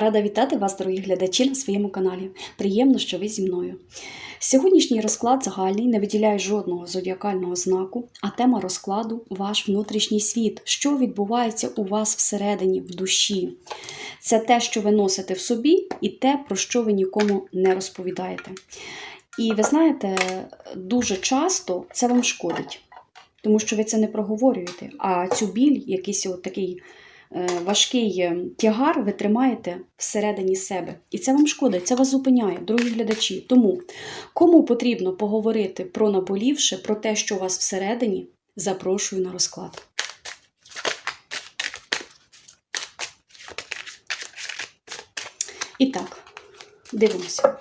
Рада вітати вас, дорогі глядачі, на своєму каналі. Приємно, що ви зі мною. Сьогоднішній розклад загальний не виділяє жодного зодіакального знаку, а тема розкладу ваш внутрішній світ, що відбувається у вас всередині, в душі. Це те, що ви носите в собі, і те, про що ви нікому не розповідаєте. І ви знаєте, дуже часто це вам шкодить, тому що ви це не проговорюєте. А цю біль, якийсь от такий важкий е, тягар, ви тримаєте всередині себе. І це вам шкодить, це вас зупиняє, дорогі глядачі. Тому кому потрібно поговорити про наболівше, про те, що у вас всередині, запрошую на розклад. І так, дивимося.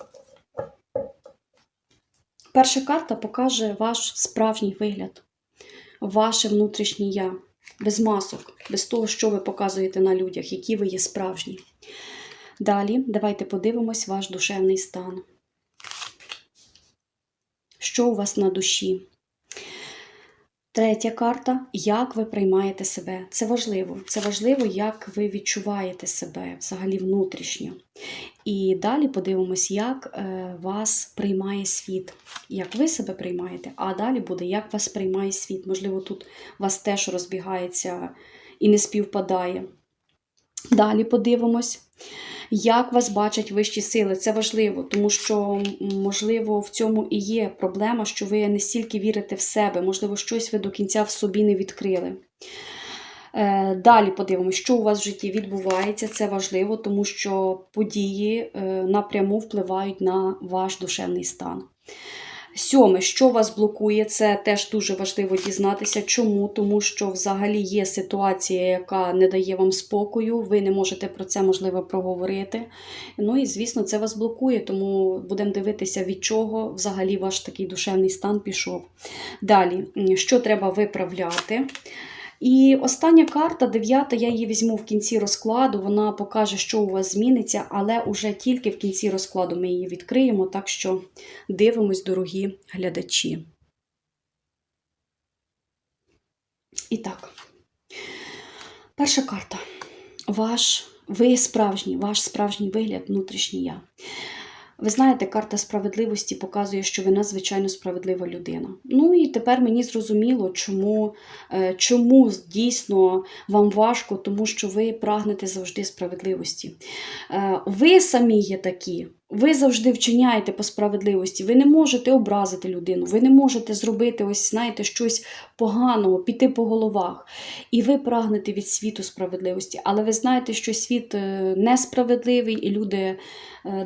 Перша карта покаже ваш справжній вигляд, ваше внутрішнє я, без масок, без того, що ви показуєте на людях, які ви є справжні. Далі давайте подивимось ваш душевний стан. Що у вас на душі? Третя карта як ви приймаєте себе. Це важливо. Це важливо, як ви відчуваєте себе взагалі внутрішньо. І далі подивимось, як е, вас приймає світ, як ви себе приймаєте, а далі буде, як вас приймає світ. Можливо, тут вас теж розбігається і не співпадає. Далі подивимось, як вас бачать вищі сили. Це важливо, тому що, можливо, в цьому і є проблема, що ви не стільки вірите в себе, можливо, щось ви до кінця в собі не відкрили. Е, Далі подивимося, що у вас в житті відбувається. Це важливо, тому що події е, напряму впливають на ваш душевний стан. Сьоме, що вас блокує, це теж дуже важливо дізнатися. Чому? Тому що взагалі є ситуація, яка не дає вам спокою, ви не можете про це можливо проговорити. Ну і, звісно, це вас блокує, тому будемо дивитися, від чого взагалі ваш такий душевний стан пішов. Далі, що треба виправляти? І остання карта, дев'ята, я її візьму в кінці розкладу. Вона покаже, що у вас зміниться, але уже тільки в кінці розкладу ми її відкриємо, так що дивимось, дорогі глядачі. І так, перша карта. Ваш, ви справжній, ваш справжній вигляд, внутрішній я. Ви знаєте, карта справедливості показує, що ви надзвичайно справедлива людина. Ну і тепер мені зрозуміло, чому, е, чому дійсно вам важко, тому що ви прагнете завжди справедливості. Е, Ви самі є такі. Ви завжди вчиняєте по справедливості. Ви не можете образити людину, ви не можете зробити ось, знаєте, щось поганого, піти по головах. І ви прагнете від світу справедливості. Але ви знаєте, що світ е, несправедливий, і люди е,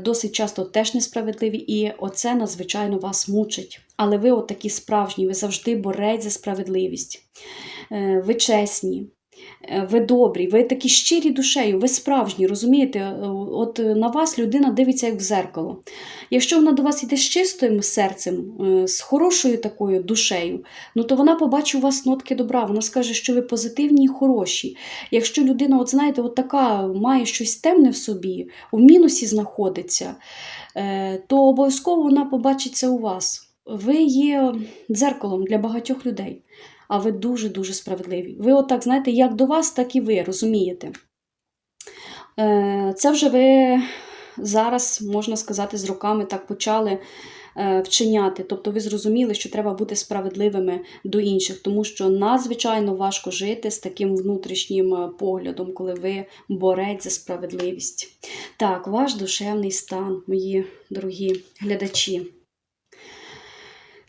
досить часто теж несправедливі, і оце надзвичайно вас мучить. Але ви от такі справжні, ви завжди борець за справедливість. Е, Ви чесні. Е, Ви добрі, ви такі щирі душею, ви справжні, розумієте? Е, От на вас людина дивиться як в зеркало. Якщо вона до вас йде з чистим серцем, е, з хорошою такою душею, ну то вона побачить у вас нотки добра, вона скаже, що ви позитивні і хороші. Якщо людина, от знаєте, от така має щось темне в собі, в мінусі знаходиться, то обов'язково вона побачить це у вас. Ви є дзеркалом для багатьох людей а ви дуже-дуже справедливі. Ви, отак, знаєте, як до вас, так і ви, розумієте. Е, Це вже ви зараз, можна сказати, з роками так почали е, вчиняти. Тобто ви зрозуміли, що треба бути справедливими до інших, тому що надзвичайно важко жити з таким внутрішнім е, поглядом, коли ви борець за справедливість. Так, ваш душевний стан, мої дорогі глядачі.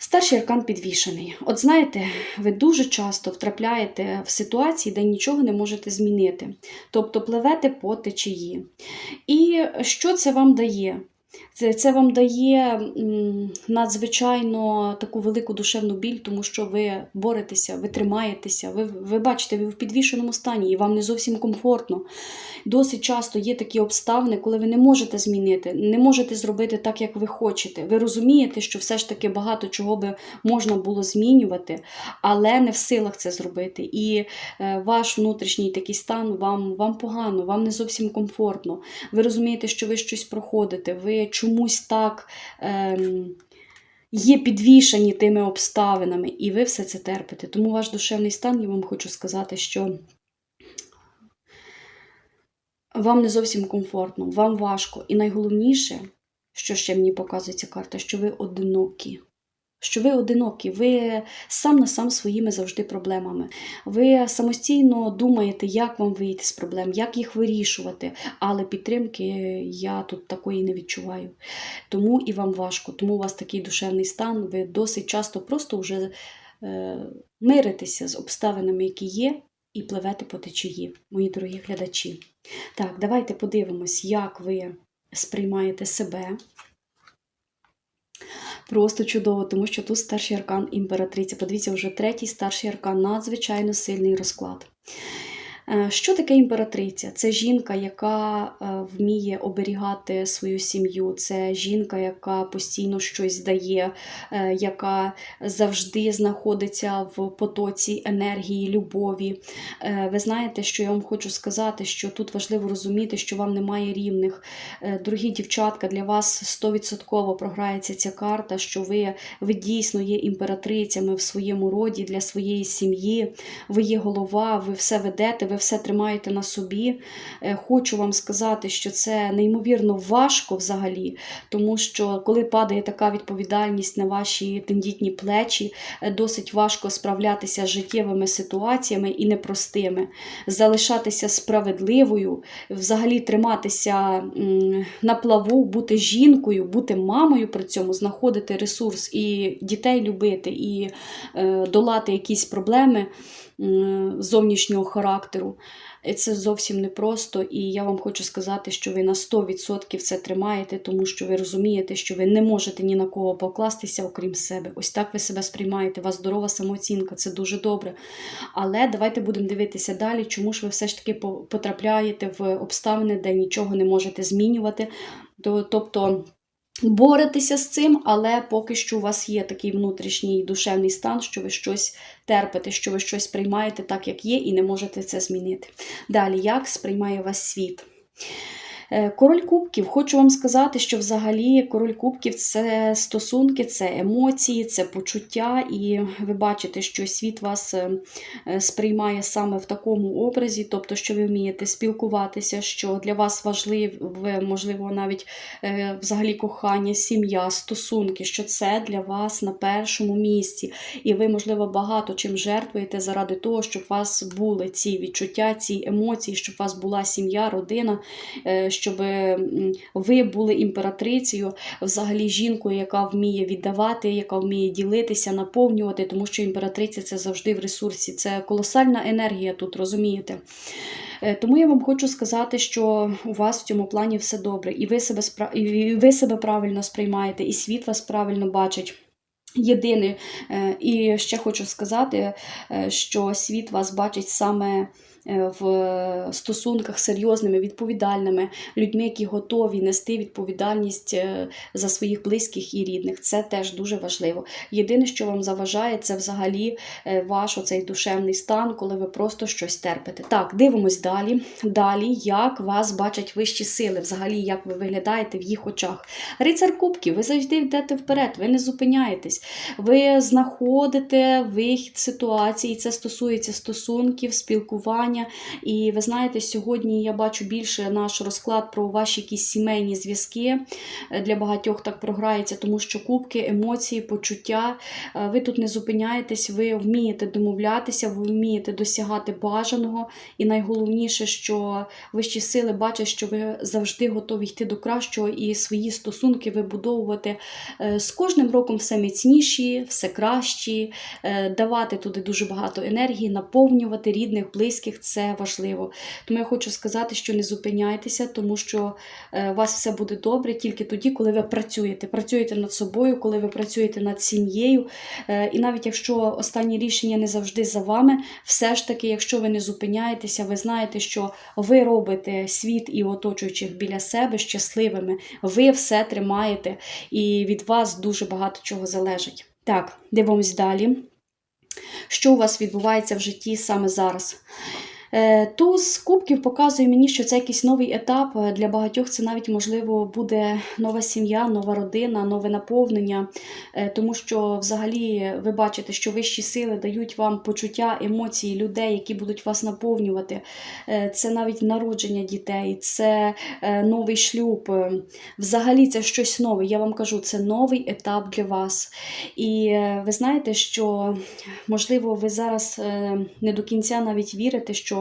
Старший аркан підвішений. От знаєте, ви дуже часто втрапляєте в ситуації, де нічого не можете змінити. Тобто пливете по течії. І що це вам дає? Це, це вам дає надзвичайно таку велику душевну біль, тому що ви боретеся, ви тримаєтеся, ви, ви бачите, ви в підвішеному стані і вам не зовсім комфортно. Досить часто є такі обставини, коли ви не можете змінити, не можете зробити так, як ви хочете. Ви розумієте, що все ж таки багато чого би можна було змінювати, але не в силах це зробити. І е, ваш внутрішній такий стан вам, вам погано, вам не зовсім комфортно. Ви розумієте, що ви щось проходите, ви чомусь так. Ем, Є підвішані тими обставинами, і ви все це терпите. Тому ваш душевний стан, я вам хочу сказати, що вам не зовсім комфортно, вам важко. І найголовніше, що ще мені показує ця карта, що ви одинокі. Що ви одинокі, ви сам на сам своїми завжди проблемами. Ви самостійно думаєте, як вам вийти з проблем, як їх вирішувати, але підтримки я тут такої не відчуваю. Тому і вам важко, тому у вас такий душевний стан, ви досить часто просто вже е, миритеся з обставинами, які є, і пливете по течії, мої дорогі глядачі. Так, давайте подивимось, як ви сприймаєте себе. Просто чудово, тому що тут старший аркан імператриця. Подивіться, вже третій старший аркан надзвичайно сильний розклад. Е, Що таке імператриця? Це жінка, яка е, вміє оберігати свою сім'ю, це жінка, яка постійно щось дає, е, яка завжди знаходиться в потоці енергії, любові. Ви знаєте, що я вам хочу сказати, що тут важливо розуміти, що вам немає рівних. Дорогі дівчатка, для вас 100% програється ця карта, що ви, ви дійсно є імператрицями в своєму роді для своєї сім'ї. Ви є голова, ви все ведете, ви все тримаєте на собі. Е, Хочу вам сказати, що це неймовірно важко взагалі, тому що коли падає така відповідальність на ваші тендітні плечі, е, досить важко справлятися з життєвими ситуаціями і непростими, залишатися справедливою, взагалі триматися на плаву, бути жінкою, бути мамою при цьому, знаходити ресурс і дітей любити, і е, долати якісь проблеми зовнішнього характеру. І Це зовсім непросто, і я вам хочу сказати, що ви на 100% це тримаєте, тому що ви розумієте, що ви не можете ні на кого покластися, окрім себе. Ось так ви себе сприймаєте. У вас здорова самооцінка, це дуже добре. Але давайте будемо дивитися далі, чому ж ви все ж таки потрапляєте в обставини, де нічого не можете змінювати. Тобто. Боретеся з цим, але поки що у вас є такий внутрішній душевний стан, що ви щось терпите, що ви щось приймаєте так, як є, і не можете це змінити. Далі, як сприймає вас світ? Е, Король кубків, хочу вам сказати, що взагалі король кубків це стосунки, це емоції, це почуття, і ви бачите, що світ вас е, е, сприймає саме в такому образі, тобто, що ви вмієте спілкуватися, що для вас важливе, можливо, навіть взагалі кохання, сім'я, стосунки, що це для вас на першому місці. І ви, можливо, багато чим жертвуєте заради того, щоб у вас були ці відчуття, ці емоції, щоб у вас була сім'я, родина, щоб ви були імператрицею, взагалі жінкою, яка вміє віддавати, яка вміє ділитися, наповнювати, тому що імператриця це завжди в ресурсі. Це колосальна енергія тут, розумієте? Е, Тому я вам хочу сказати, що у вас в цьому плані все добре, і ви себе і ви себе правильно сприймаєте, і світ вас правильно бачить. Єдине, е, і ще хочу сказати, е, що світ вас бачить саме е, в стосунках серйозними, відповідальними людьми, які готові нести відповідальність за своїх близьких і рідних. Це теж дуже важливо. Єдине, що вам заважає, це взагалі ваш оцей душевний стан, коли ви просто щось терпите. Так, дивимось далі. Далі, як вас бачать вищі сили, взагалі, як ви виглядаєте в їх очах. Рицар Кубків, ви завжди йдете вперед, ви не зупиняєтесь. Ви знаходите вихід ситуації, це стосується стосунків, спілкування. І ви знаєте, сьогодні я бачу більше наш розклад про ваші якісь сімейні зв'язки. Для багатьох так програється, тому що кубки, емоції, почуття. е, Ви тут не зупиняєтесь, ви вмієте домовлятися, ви вмієте досягати бажаного. І найголовніше, що вищі сили бачать, що ви завжди готові йти до кращого і свої стосунки вибудовувати е, з кожним роком все міцніші, все кращі, е, давати туди дуже багато енергії, наповнювати рідних, близьких це важливо. Тому я хочу сказати, що не зупиняйтеся, тому що е, у вас все буде добре тільки тоді, коли ви працюєте. Працюєте над собою, коли ви працюєте над сім'єю. Е, І навіть якщо останні рішення не завжди за вами, все ж таки, якщо ви не зупиняєтеся, ви знаєте, що ви робите світ і оточуючих біля себе щасливими. Ви все тримаєте, і від вас дуже багато чого залежить. Так, дивимось далі. Що у вас відбувається в житті саме зараз? Е, Туз кубків показує мені, що це якийсь новий етап. Е, Для багатьох це навіть можливо буде нова сім'я, нова родина, нове наповнення, Е, тому що взагалі ви бачите, що вищі сили дають вам почуття емоцій людей, які будуть вас наповнювати. Це навіть народження дітей, це новий шлюб. Взагалі це щось нове. Я вам кажу, це новий етап для вас. І ви знаєте, що можливо ви зараз не до кінця навіть вірите, що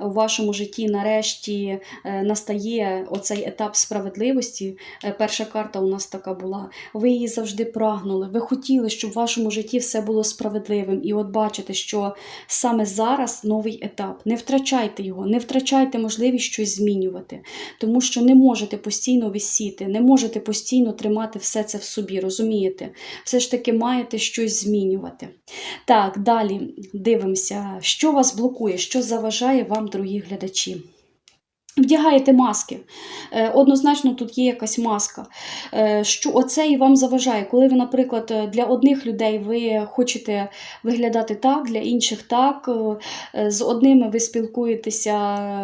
у вашому житті нарешті е, настає оцей етап справедливості. Е, Перша карта у нас така була. Ви її завжди прагнули. Ви хотіли, щоб в вашому житті все було справедливим. І от бачите, що саме зараз новий етап. Не втрачайте його, не втрачайте можливість щось змінювати, тому що не можете постійно висіти, не можете постійно тримати все це в собі, розумієте? Все ж таки маєте щось змінювати. Так, далі дивимося, що вас блокує, що заважає вам, дорогі глядачі. Вдягаєте маски. Е, Однозначно тут є якась маска. Е, Що оце і вам заважає. Коли ви, наприклад, е, для одних людей ви хочете виглядати так, для інших так. З одними ви спілкуєтеся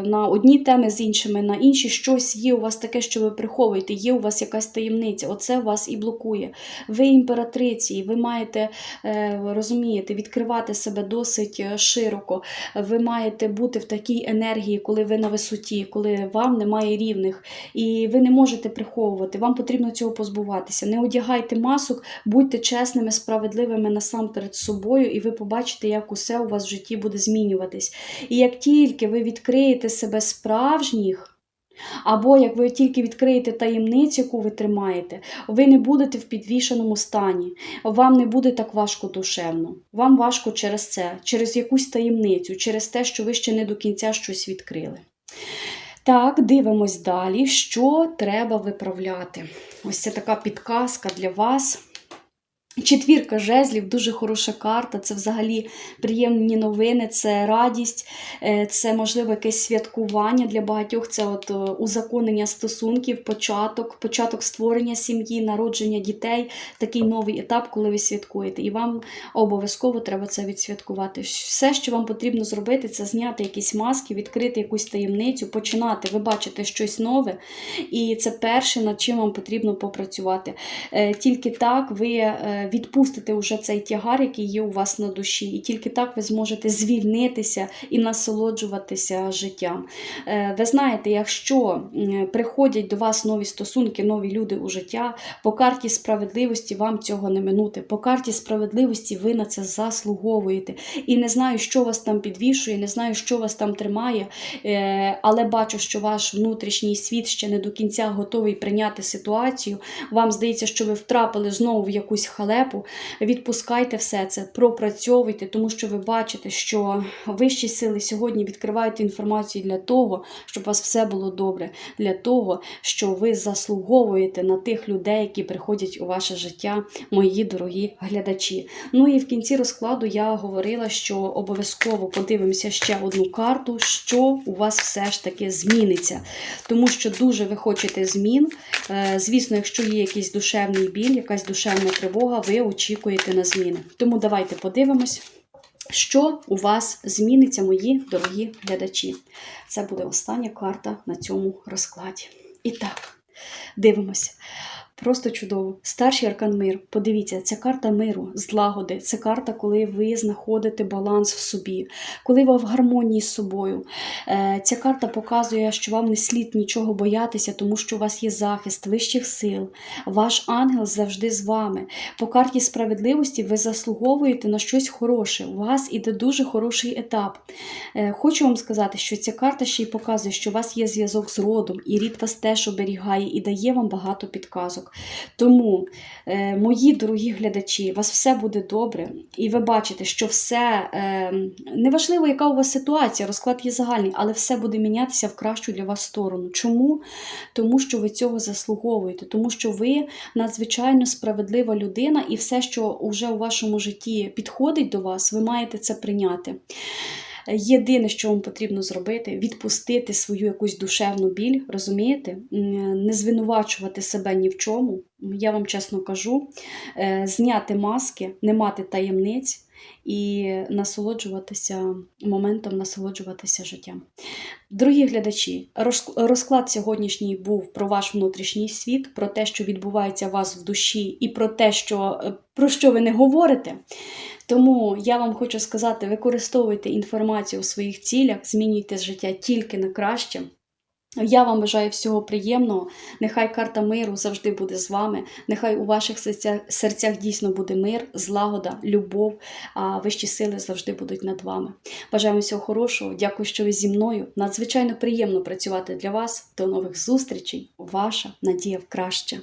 на одні теми, з іншими на інші. Щось є у вас таке, що ви приховуєте, є у вас якась таємниця. Оце вас і блокує. Ви імператриці, ви маєте розумієте, відкривати себе досить широко. Ви маєте бути в такій енергії, коли ви на висоті, коли вам немає рівних, і ви не можете приховувати. Вам потрібно цього позбуватися. Не одягайте масок, будьте чесними, справедливими насамперед собою, і ви побачите, як усе у вас в житті буде змінюватись. І як тільки ви відкриєте себе справжніх. Або як ви тільки відкриєте таємницю, яку ви тримаєте, ви не будете в підвішеному стані, вам не буде так важко душевно. Вам важко через це, через якусь таємницю, через те, що ви ще не до кінця щось відкрили. Так, дивимось далі, що треба виправляти. Ось це така підказка для вас. Четвірка жезлів дуже хороша карта. Це взагалі приємні новини, це радість, е, це можливо якесь святкування для багатьох. Це от е, узаконення стосунків, початок, початок створення сім'ї, народження дітей. Такий новий етап, коли ви святкуєте. І вам обов'язково треба це відсвяткувати. Все, що вам потрібно зробити, це зняти якісь маски, відкрити якусь таємницю, починати. Ви бачите щось нове, і це перше, над чим вам потрібно попрацювати. Е, Тільки так ви відпустите вже цей тягар, який є у вас на душі, і тільки так ви зможете звільнитися і насолоджуватися життям. Е, Ви знаєте, якщо приходять до вас нові стосунки, нові люди у життя, по карті справедливості вам цього не минути. По карті справедливості ви на це заслуговуєте. І не знаю, що вас там підвішує, не знаю, що вас там тримає, е, але бачу, що ваш внутрішній світ ще не до кінця готовий прийняти ситуацію. Вам здається, що ви втрапили знову в якусь халепу. Відпускайте все це, пропрацьовуйте, тому що ви бачите, що вищі сили сьогодні відкривають інформацію для того, щоб у вас все було добре, для того, що ви заслуговуєте на тих людей, які приходять у ваше життя, мої дорогі глядачі. Ну і в кінці розкладу я говорила, що обов'язково подивимося ще одну карту, що у вас все ж таки зміниться. Тому що дуже ви хочете змін. Е, Звісно, якщо є якийсь душевний біль, якась душевна тривога, ви очікуєте на зміни. Тому давайте подивимось, що у вас зміниться, мої дорогі глядачі. Це буде остання карта на цьому розкладі. І так, дивимося. Просто чудово. Старший аркан мир. Подивіться, ця карта миру, злагоди. Це карта, коли ви знаходите баланс в собі, коли ви в гармонії з собою. Е, Ця карта показує, що вам не слід нічого боятися, тому що у вас є захист вищих сил. Ваш ангел завжди з вами. По карті справедливості ви заслуговуєте на щось хороше. У вас іде дуже хороший етап. Е, Хочу вам сказати, що ця карта ще й показує, що у вас є зв'язок з родом, і рід вас теж оберігає і дає вам багато підказок. Тому, е, мої дорогі глядачі, у вас все буде добре, і ви бачите, що все е, неважливо, яка у вас ситуація, розклад є загальний, але все буде мінятися в кращу для вас сторону. Чому? Тому що ви цього заслуговуєте, тому що ви надзвичайно справедлива людина, і все, що вже у вашому житті підходить до вас, ви маєте це прийняти. Єдине, що вам потрібно зробити, відпустити свою якусь душевну біль, розумієте? Не звинувачувати себе ні в чому. Я вам чесно кажу, е, зняти маски, не мати таємниць і насолоджуватися моментом, насолоджуватися життям. Дорогі глядачі, розклад сьогоднішній був про ваш внутрішній світ, про те, що відбувається у вас в душі, і про те, що, е, про що ви не говорите. Тому я вам хочу сказати: використовуйте інформацію у своїх цілях, змінюйте життя тільки на краще. Я вам бажаю всього приємного. Нехай карта миру завжди буде з вами. Нехай у ваших серцях, дійсно буде мир, злагода, любов, а вищі сили завжди будуть над вами. Бажаємо всього хорошого. Дякую, що ви зі мною. Надзвичайно приємно працювати для вас. До нових зустрічей. Ваша надія в краще.